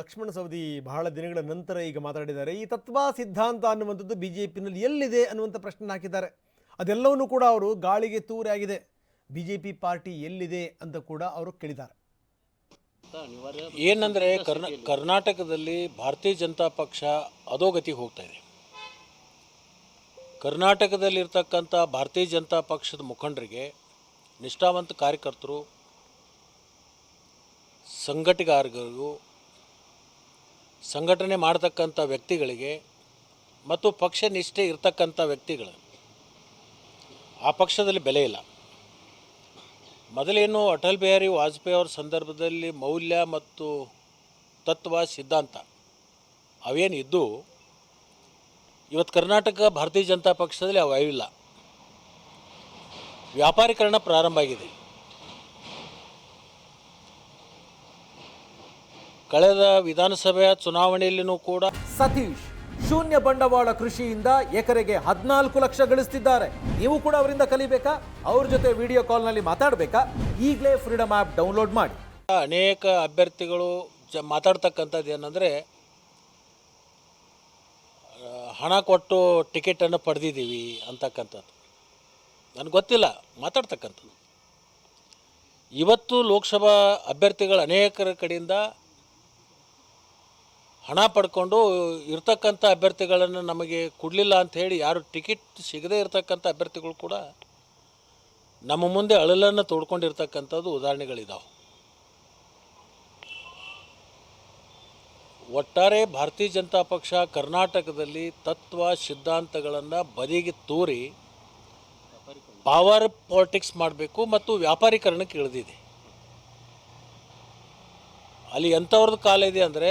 ಲಕ್ಷ್ಮಣ ಸವದಿ ಬಹಳ ದಿನಗಳ ನಂತರ ಈಗ ಮಾತಾಡಿದ್ದಾರೆ. ಈ ತತ್ವ ಸಿದ್ಧಾಂತ ಅನ್ನುವಂಥದ್ದು ಬಿ ಜೆ ಪಿನಲ್ಲಿ ಎಲ್ಲಿದೆ ಅನ್ನುವಂಥ ಪ್ರಶ್ನೆ ಹಾಕಿದ್ದಾರೆ. ಅದೆಲ್ಲವನ್ನೂ ಕೂಡ ಅವರು ಗಾಳಿಗೆ ತೂರಾಗಿದೆ ಬಿ ಜೆ ಪಿ ಪಾರ್ಟಿ ಎಲ್ಲಿದೆ ಅಂತ ಕೂಡ ಅವರು ಕೇಳಿದ್ದಾರೆ. ಏನಂದರೆ ಕರ್ನಾ, ಕರ್ನಾಟಕದಲ್ಲಿ ಭಾರತೀಯ ಜನತಾ ಪಕ್ಷ ಅಧೋಗತಿ ಹೋಗ್ತಾ ಇದೆ. ಕರ್ನಾಟಕದಲ್ಲಿರ್ತಕ್ಕಂಥ ಭಾರತೀಯ ಜನತಾ ಪಕ್ಷದ ಮುಖಂಡರಿಗೆ ನಿಷ್ಠಾವಂತ ಕಾರ್ಯಕರ್ತರು ಸಂಘಟಗಾರರಿಗೂ ಸಂಘಟನೆ ಮಾಡ್ತಕ್ಕಂಥ ವ್ಯಕ್ತಿಗಳಿಗೆ ಮತ್ತು ಪಕ್ಷ ನಿಷ್ಠೆ ಇರತಕ್ಕಂಥ ವ್ಯಕ್ತಿಗಳು, ಆ ಪಕ್ಷದಲ್ಲಿ ಬೆಲೆ ಇಲ್ಲ. ಮೊದಲೇನು ಅಟಲ್ ಬಿಹಾರಿ ವಾಜಪೇಯಿ ಅವರ ಸಂದರ್ಭದಲ್ಲಿ ಮೌಲ್ಯ ಮತ್ತು ತತ್ವ ಸಿದ್ಧಾಂತ ಅವೇನು ಇದ್ದು, ಇವತ್ತು ಕರ್ನಾಟಕ ಭಾರತೀಯ ಜನತಾ ಪಕ್ಷದಲ್ಲಿ ಅವು ಇಲ್ಲ. ವ್ಯಾಪಾರೀಕರಣ ಪ್ರಾರಂಭ ಆಗಿದೆ. ಕಳೆದ ವಿಧಾನಸಭೆಯ ಚುನಾವಣೆಯಲ್ಲಿನೂ ಕೂಡ ಸತೀಶ್ ಶೂನ್ಯ ಬಂಡವಾಳ ಕೃಷಿಯಿಂದ ಎಕರೆಗೆ ಹದಿನಾಲ್ಕು ಲಕ್ಷ ಗಳಿಸ್ತಿದ್ದಾರೆ. ನೀವು ಕೂಡ ಅವರಿಂದ ಕಲಿಬೇಕಾ? ಅವ್ರ ಜೊತೆ ವಿಡಿಯೋ ಕಾಲ್ನಲ್ಲಿ ಮಾತಾಡಬೇಕಾ? ಈಗಲೇ ಫ್ರೀಡಮ್ ಆ್ಯಪ್ ಡೌನ್ಲೋಡ್ ಮಾಡಿ. ಅನೇಕ ಅಭ್ಯರ್ಥಿಗಳು ಜ ಮಾತಾಡ್ತಕ್ಕಂಥದ್ದು ಏನಂದರೆ ಹಣ ಕೊಟ್ಟು ಟಿಕೆಟನ್ನು ಪಡೆದಿದ್ದೀವಿ ಅಂತಕ್ಕಂಥದ್ದು. ನನಗೆ ಗೊತ್ತಿಲ್ಲ ಮಾತಾಡ್ತಕ್ಕಂಥದ್ದು. ಇವತ್ತು ಲೋಕಸಭಾ ಅಭ್ಯರ್ಥಿಗಳು ಅನೇಕರ ಕಡೆಯಿಂದ ಹಣ ಪಡ್ಕೊಂಡು ಇರ್ತಕ್ಕಂಥ ಅಭ್ಯರ್ಥಿಗಳನ್ನು ನಮಗೆ ಕೊಡಲಿಲ್ಲ ಅಂತ ಹೇಳಿ ಯಾರು ಟಿಕೆಟ್ ಸಿಗದೇ ಇರತಕ್ಕಂಥ ಅಭ್ಯರ್ಥಿಗಳು ಕೂಡ ನಮ್ಮ ಮುಂದೆ ಅಳಲನ್ನು ತೋಡ್ಕೊಂಡಿರ್ತಕ್ಕಂಥದ್ದು ಉದಾಹರಣೆಗಳಿದಾವೆ. ಒಟ್ಟಾರೆ ಭಾರತೀಯ ಜನತಾ ಪಕ್ಷ ಕರ್ನಾಟಕದಲ್ಲಿ ತತ್ವ ಸಿದ್ಧಾಂತಗಳನ್ನು ಬದಿಗೆ ತೋರಿ ಪವರ್ ಪಾಲಿಟಿಕ್ಸ್ ಮಾಡಬೇಕು ಮತ್ತು ವ್ಯಾಪಾರೀಕರಣಕ್ಕೆ ಇಳಿದಿದೆ. ಅಲ್ಲಿ ಎಂಥವ್ರದ್ದು ಕಾಲ ಇದೆ ಅಂದರೆ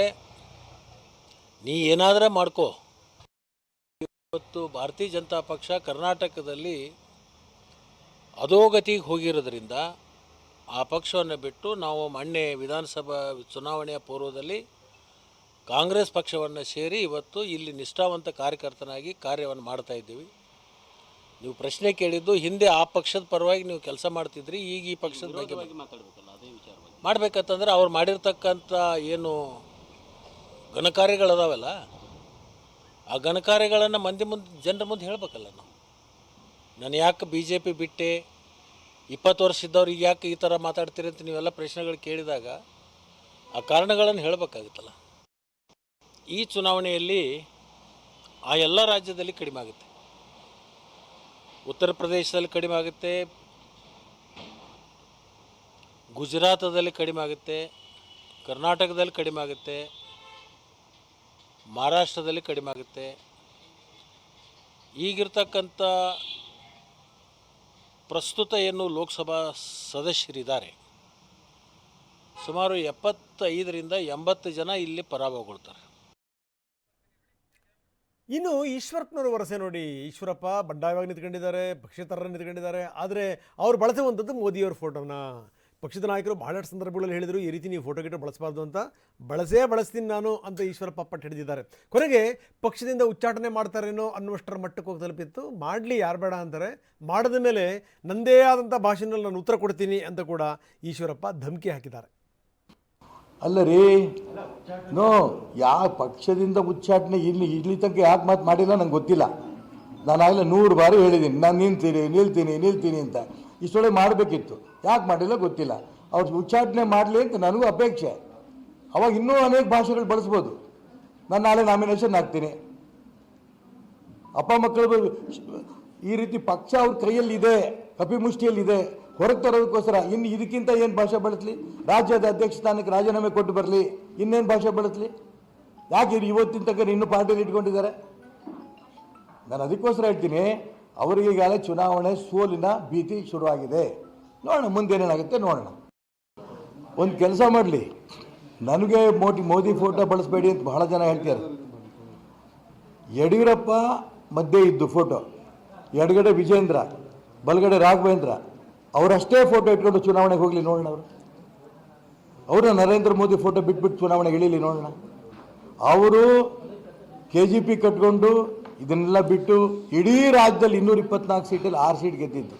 ನೀ ಏನಾದರೂ ಮಾಡ್ಕೋ. ಇವತ್ತು ಭಾರತೀಯ ಜನತಾ ಪಕ್ಷ ಕರ್ನಾಟಕದಲ್ಲಿ ಅಧೋಗತಿಗೆ ಹೋಗಿರೋದ್ರಿಂದ ಆ ಪಕ್ಷವನ್ನು ಬಿಟ್ಟು ನಾವು ಮೊನ್ನೆ ವಿಧಾನಸಭಾ ಚುನಾವಣೆಯ ಪೂರ್ವದಲ್ಲಿ ಕಾಂಗ್ರೆಸ್ ಪಕ್ಷವನ್ನು ಸೇರಿ ಇವತ್ತು ಇಲ್ಲಿ ನಿಷ್ಠಾವಂತ ಕಾರ್ಯಕರ್ತನಾಗಿ ಕಾರ್ಯವನ್ನು ಮಾಡ್ತಾ ಇದ್ದೀವಿ. ನೀವು ಪ್ರಶ್ನೆ ಕೇಳಿದ್ದು ಹಿಂದೆ ಆ ಪಕ್ಷದ ಪರವಾಗಿ ನೀವು ಕೆಲಸ ಮಾಡ್ತಿದ್ರಿ ಈಗ ಈ ಪಕ್ಷದ ಬಗ್ಗೆ ಮಾಡ್ಬೇಕಂತಂದ್ರೆ ಅವ್ರು ಮಾಡಿರ್ತಕ್ಕಂಥ ಏನು ಘನಕಾರ್ಯಗಳದಾವಲ್ಲ. ಆ ಘನಕಾರ್ಯಗಳನ್ನು ಮಂದಿ ಮುಂದೆ, ಜನರ ಮುಂದೆ ಹೇಳಬೇಕಲ್ಲ ನಾವು. ನಾನು ಯಾಕೆ ಬಿ ಜೆ ಪಿ ಬಿಟ್ಟೆ? ಇಪ್ಪತ್ತು ವರ್ಷ ಇದ್ದವ್ರಿಗೆ ಯಾಕೆ ಈ ಥರ ಮಾತಾಡ್ತೀರಿ ಅಂತ ನೀವೆಲ್ಲ ಪ್ರಶ್ನೆಗಳು ಕೇಳಿದಾಗ ಆ ಕಾರಣಗಳನ್ನು ಹೇಳಬೇಕಾಗುತ್ತಲ್ಲ. ಈ ಚುನಾವಣೆಯಲ್ಲಿ ಆ ಎಲ್ಲ ರಾಜ್ಯದಲ್ಲಿ ಕಡಿಮೆ ಆಗುತ್ತೆ. ಉತ್ತರ ಪ್ರದೇಶದಲ್ಲಿ ಕಡಿಮೆ ಆಗುತ್ತೆ. ಗುಜರಾತದಲ್ಲಿ ಕಡಿಮೆ ಆಗುತ್ತೆ. ಕರ್ನಾಟಕದಲ್ಲಿ ಕಡಿಮೆ ಆಗುತ್ತೆ. ಮಹಾರಾಷ್ಟ್ರದಲ್ಲಿ ಕಡಿಮೆ ಆಗುತ್ತೆ. ಈಗಿರ್ತಕ್ಕಂಥ ಪ್ರಸ್ತುತ ಏನು ಲೋಕಸಭಾ ಸದಸ್ಯರಿದ್ದಾರೆ, ಸುಮಾರು ಎಪ್ಪತ್ತೈದರಿಂದ ಎಂಬತ್ತು ಜನ ಇಲ್ಲಿ ಪರಾಭವಗೊಳ್ತಾರೆ. ಇನ್ನು ಈಶ್ವರಪ್ಪನವರು ವರಸೆ ನೋಡಿ, ಈಶ್ವರಪ್ಪ ಬಂಡಾಯವಾಗಿ ನಿಂತ್ಕೊಂಡಿದ್ದಾರೆ ಪಕ್ಷೇತರ ನಿಂತ್ಕೊಂಡಿದ್ದಾರೆ, ಆದರೆ ಅವ್ರು ಬಳಸುವಂಥದ್ದು ಮೋದಿಯವ್ರ ಫೋಟೋನ? ಪಕ್ಷದ ನಾಯಕರು ಬಹಳಷ್ಟು ಸಂದರ್ಭಗಳಲ್ಲಿ ಹೇಳಿದರು, ಈ ರೀತಿ ನೀವು ಫೋಟೋ ಗಿಟೋ ಬಳಸಬಾರ್ದು ಅಂತ. ಬಳಸೇ ಬಳಸ್ತೀನಿ ನಾನು ಅಂತ ಈಶ್ವರಪ್ಪ ಪಟ್ಟು ಹಿಡಿದಿದ್ದಾರೆ ಕೊನೆಗೆ ಪಕ್ಷದಿಂದ ಉಚ್ಚಾಟನೆ ಮಾಡ್ತಾರೇನೋ ಅನ್ನುವಷ್ಟರ ಮಟ್ಟಕ್ಕೆ ಹೋಗಿ ತಲುಪಿತ್ತು. ಮಾಡಲಿ ಯಾರು ಬೇಡ ಅಂತಾರೆ. ಮಾಡಿದ ಮೇಲೆ ನಂದೇ ಆದಂಥ ಭಾಷೆನಲ್ಲಿ ನಾನು ಉತ್ತರ ಕೊಡ್ತೀನಿ ಅಂತ ಕೂಡ ಈಶ್ವರಪ್ಪ ಧಮಕಿ ಹಾಕಿದ್ದಾರೆ. ಅಲ್ಲ ರೀ, ನೋ, ಯಾವ ಪಕ್ಷದಿಂದ ಉಚ್ಚಾಟನೆ ಇಲ್ಲಿ ಇಲ್ಲಿ ತನಕ ಯಾಕೆ ಮಾತು ಮಾಡಿಲ್ಲ ನಂಗೆ ಗೊತ್ತಿಲ್ಲ. ನಾನು ಆಗಲೇ ನೂರು ಬಾರಿ ಹೇಳಿದ್ದೀನಿ ನಾನು ನಿಲ್ತೀನಿ ನಿಲ್ತೀನಿ ನಿಲ್ತೀನಿ ಅಂತ. ಇಷ್ಟೊಳಗೆ ಮಾಡಬೇಕಿತ್ತು. ಯಾಕೆ ಮಾಡಿಲ್ಲ ಗೊತ್ತಿಲ್ಲ. ಅವ್ರ ಉಚ್ಚಾಟನೆ ಮಾಡಲಿ ಅಂತ ನನಗೂ ಅಪೇಕ್ಷೆ. ಅವಾಗ ಇನ್ನೂ ಅನೇಕ ಭಾಷೆಗಳು ಬಳಸ್ಬೋದು. ನಾನು ನಾಳೆ ನಾಮಿನೇಷನ್ ಹಾಕ್ತೀನಿ. ಅಪ್ಪ ಮಕ್ಕಳು ಈ ರೀತಿ ಪಕ್ಷ ಅವ್ರ ಕೈಯಲ್ಲಿದೆ, ಕಪಿಮುಷ್ಟಿಯಲ್ಲಿದೆ, ಹೊರಗೆ ತರೋದಕ್ಕೋಸ್ಕರ ಇನ್ನು ಇದಕ್ಕಿಂತ ಏನು ಭಾಷೆ ಬಳಸಲಿ? ರಾಜ್ಯದ ಅಧ್ಯಕ್ಷ ಸ್ಥಾನಕ್ಕೆ ರಾಜೀನಾಮೆ ಕೊಟ್ಟು ಬರಲಿ, ಇನ್ನೇನು ಭಾಷೆ ಬಳಸಲಿ? ಯಾಕೆ ಇವತ್ತಿನ ತನಕ ಇನ್ನೂ ಪಾರ್ಟಿಯಲ್ಲಿ ಇಟ್ಕೊಂಡಿದ್ದಾರೆ? ನಾನು ಅದಕ್ಕೋಸ್ಕರ ಹೇಳ್ತೀನಿ ಅವರಿಗೆ ಈಗಾಗಲೇ ಚುನಾವಣೆ ಸೋಲಿನ ಭೀತಿ ಶುರುವಾಗಿದೆ. ನೋಡೋಣ ಮುಂದೇನೇನಾಗುತ್ತೆ ನೋಡೋಣ. ಒಂದು ಕೆಲಸ ಮಾಡಲಿ. ನನಗೆ ಮೋಟಿ, ಮೋದಿ ಫೋಟೋ ಬಳಸಬೇಡಿ ಅಂತ ಬಹಳ ಜನ ಹೇಳ್ತಾರೆ ಯಡಿಯೂರಪ್ಪ ಮಧ್ಯೆ ಇದ್ದು ಫೋಟೋ. ಎಡಗಡೆ ವಿಜೇಂದ್ರ, ಬಲಗಡೆ ರಾಘವೇಂದ್ರ. ಅವರಷ್ಟೇ ಫೋಟೋ ಇಟ್ಕೊಂಡು ಚುನಾವಣೆಗೆ ಹೋಗಲಿ ನೋಡೋಣ ಅವರು. ಅವರು ನರೇಂದ್ರ ಮೋದಿ ಫೋಟೋ ಬಿಟ್ಬಿಟ್ಟು ಚುನಾವಣೆಗೆ ಇಳೀಲಿ ನೋಡೋಣ. ಅವರು ಕೆ ಜಿ ಪಿ ಕಟ್ಕೊಂಡು ಇದನ್ನೆಲ್ಲ ಬಿಟ್ಟು ಇಡೀ ರಾಜ್ಯದಲ್ಲಿ ಇನ್ನೂರ ಇಪ್ಪತ್ನಾಲ್ಕು ಸೀಟಲ್ಲಿ ಆರು ಸೀಟ್ ಗೆದ್ದಿದ್ದು.